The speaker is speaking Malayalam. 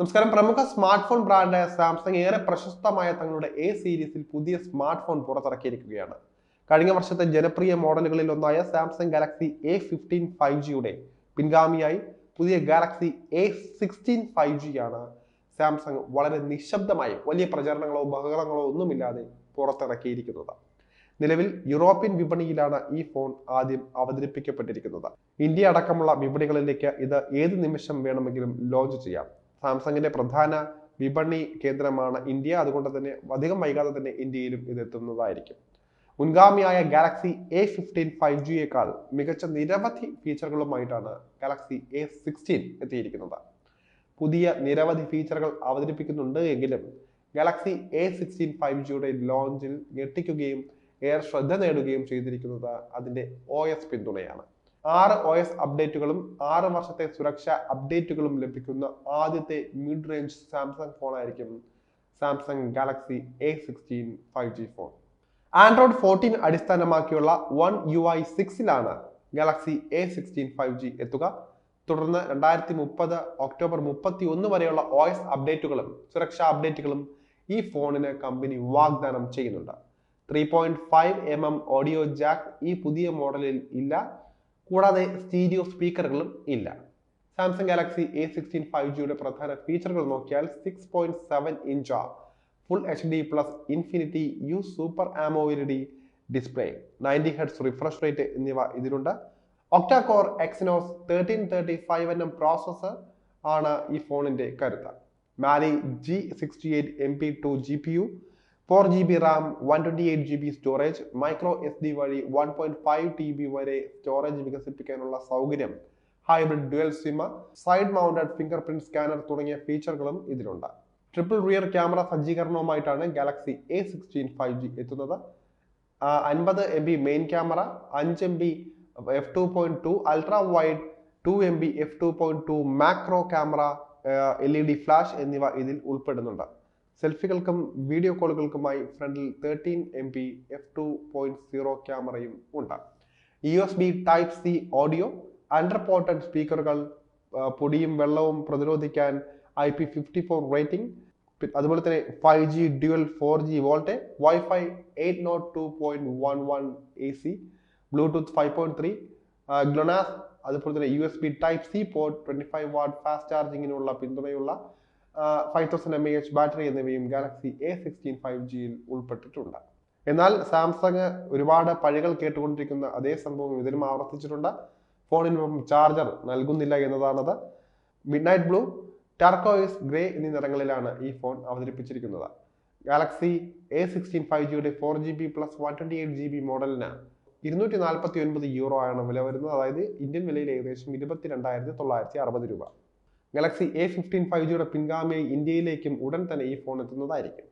നമസ്കാരം. പ്രമുഖ സ്മാർട്ട് ഫോൺ ബ്രാൻഡായ സാംസങ് ഏറെ പ്രശസ്തമായ തങ്ങളുടെ എ സീരീസിൽ പുതിയ സ്മാർട്ട് ഫോൺ പുറത്തിറക്കിയിരിക്കുകയാണ്. കഴിഞ്ഞ വർഷത്തെ ജനപ്രിയ മോഡലുകളിൽ ഒന്നായ Samsung Galaxy A fifteen five ജിയുടെ പിൻഗാമിയായി പുതിയ Galaxy A sixteen five G ആണ് സാംസങ് വളരെ നിശബ്ദമായി വലിയ പ്രചരണങ്ങളോ ബഹളങ്ങളോ ഒന്നുമില്ലാതെ പുറത്തിറക്കിയിരിക്കുന്നത്. നിലവിൽ യൂറോപ്യൻ വിപണിയിലാണ് ഈ ഫോൺ ആദ്യം അവതരിപ്പിക്കപ്പെട്ടിരിക്കുന്നത്. ഇന്ത്യ അടക്കമുള്ള വിപണികളിലേക്ക് ഇത് ഏത് നിമിഷം വേണമെങ്കിലും ലോഞ്ച് ചെയ്യാം. സാംസങ്ങിന്റെ പ്രധാന വിപണി കേന്ദ്രമാണ് ഇന്ത്യ. അതുകൊണ്ട് തന്നെ അധികം വൈകാതെ തന്നെ ഇന്ത്യയിലും ഇത് എത്തുന്നതായിരിക്കും മുൻഗാമിയായ ഗാലക്സി എ ഫിഫ്റ്റീൻ ഫൈവ് ജിയേക്കാൾ മികച്ച നിരവധി ഫീച്ചറുകളുമായിട്ടാണ് ഗാലക്സി എ സിക്സ്റ്റീൻ എത്തിയിരിക്കുന്നത്. പുതിയ നിരവധി ഫീച്ചറുകൾ അവതരിപ്പിക്കുന്നുണ്ട് എങ്കിലും ഗാലക്സി എ സിക്സ്റ്റീൻ ഫൈവ് ജിയുടെ ലോഞ്ചിൽ ഞെട്ടിക്കുകയും ഏറെ ശ്രദ്ധ നേടുകയും ചെയ്തിരിക്കുന്നത് അതിന്റെ ഒ എസ് പിന്തുണയാണ്. ആറ് ഒ എസ് അപ്ഡേറ്റുകളും ആറ് വർഷത്തെ സുരക്ഷാ അപ്ഡേറ്റുകളും ലഭിക്കുന്ന ആദ്യത്തെ mid range Samsung ഫോണായിരിക്കും Samsung Galaxy A sixteen five G phone Android fourteen അടിസ്ഥാനമാക്കിയുള്ള one U I സിക്സിലാണ് Galaxy A sixteen five G എത്തുക. തുടർന്ന് രണ്ടായിരത്തി മുപ്പത് ഒക്ടോബർ മുപ്പത്തി ഒന്ന് വരെയുള്ള ഒ എസ് അപ്ഡേറ്റുകളും സുരക്ഷാ അപ്ഡേറ്റുകളും ഈ ഫോണിന് കമ്പനി വാഗ്ദാനം ചെയ്യുന്നുണ്ട്. Three point five M M audio jack ഈ പുതിയ മോഡലിൽ ഇല്ല. കൂടാതെ സ്റ്റീരിയോ സ്പീക്കറുകളും ഇല്ല. Samsung Galaxy A sixteen five ജിയുടെ പ്രധാന ഫീച്ചറുകൾ നോക്കിയാൽ six point seven inch full H D plus infinity U super AMOLED display ninety hertz refresh rate എന്നിവ ഇതിലുണ്ട്. Octacore Exynos thirteen thirty five N M processor ആണ് ഈ ഫോണിന്റെ കരുത്ത്. Mali G sixty eight M P two G P U four G B RAM one twenty eight G B storage micro S D വഴി one point five T B വരെ സ്റ്റോറേജ് വികസിപ്പിക്കാനുള്ള സൗകര്യം. Hybrid dual sim side mounted fingerprint scanner തുടങ്ങിയ ഫീച്ചറുകളും ഇതിലുണ്ട്. Triple rear camera സജ്ജീകരണവുമായിട്ടാണ് Galaxy A sixteen five G എത്തുന്നത്. അൻപത് എം ബി മെയിൻ ക്യാമറ അഞ്ച് M B F two point two ultra wide two M B F two point two macro camera L E D flash എന്നിവ ഇതിൽ ഉൾപ്പെടുന്നുണ്ട്. സെൽഫികൾക്കും വീഡിയോ കോളുകൾക്കുമായി ഫ്രണ്ടിൽ thirteen M P F two point zero ക്യാമറയും ഉണ്ട്. U S B type C audio under ported സ്പീക്കറുകൾ പൊടിയും വെള്ളവും പ്രതിരോധിക്കാൻ I P fifty four rating അതുപോലെ തന്നെ five G dual four G VoLTE wifi eight naught two point one one A C bluetooth five point three GLONASS അതുപോലെ തന്നെ U S B type C port twenty five watt fast ചാർജിങ്ങിനുള്ള പിന്തുണയുള്ള five thousand M A H battery എന്നിവയും ഗാലക്സി എ സിക്സ്റ്റീൻ ഫൈവ് ജിയിൽ ഉൾപ്പെട്ടിട്ടുണ്ട്. എന്നാൽ സാംസങ് ഒരുപാട് പഴികൾ കേട്ടുകൊണ്ടിരിക്കുന്ന അതേ സംഭവം ഇതിലും ആവർത്തിച്ചിട്ടുണ്ട്. ഫോണിനൊപ്പം ചാർജർ നൽകുന്നില്ല എന്നതാണത്. Midnight blue turquoise grey എന്നീ നിറങ്ങളിലാണ് ഈ ഫോൺ അവതരിപ്പിച്ചിരിക്കുന്നത്. ഗാലക്സി എ സിക്സ്റ്റീൻ ഫൈവ് ജിയുടെ four G B plus one twenty eight G B മോഡലിന് ഇരുന്നൂറ്റി നാൽപ്പത്തി ഒൻപത് യൂറോ ആണ് വില വരുന്നത്. അതായത് ഇന്ത്യൻ വിലയിൽ ഏകദേശം ഇരുപത്തി രണ്ടായിരത്തി തൊള്ളായിരത്തി അറുപത് രൂപ. ഗാലക്സി എ ഫിഫ്റ്റീൻ ഫൈവ് ജിയുടെ പിൻഗാമിയായി ഇന്ത്യയിലേക്കും ഉടൻ തന്നെ ഈ ഫോൺ എത്തുന്നതായിരിക്കും.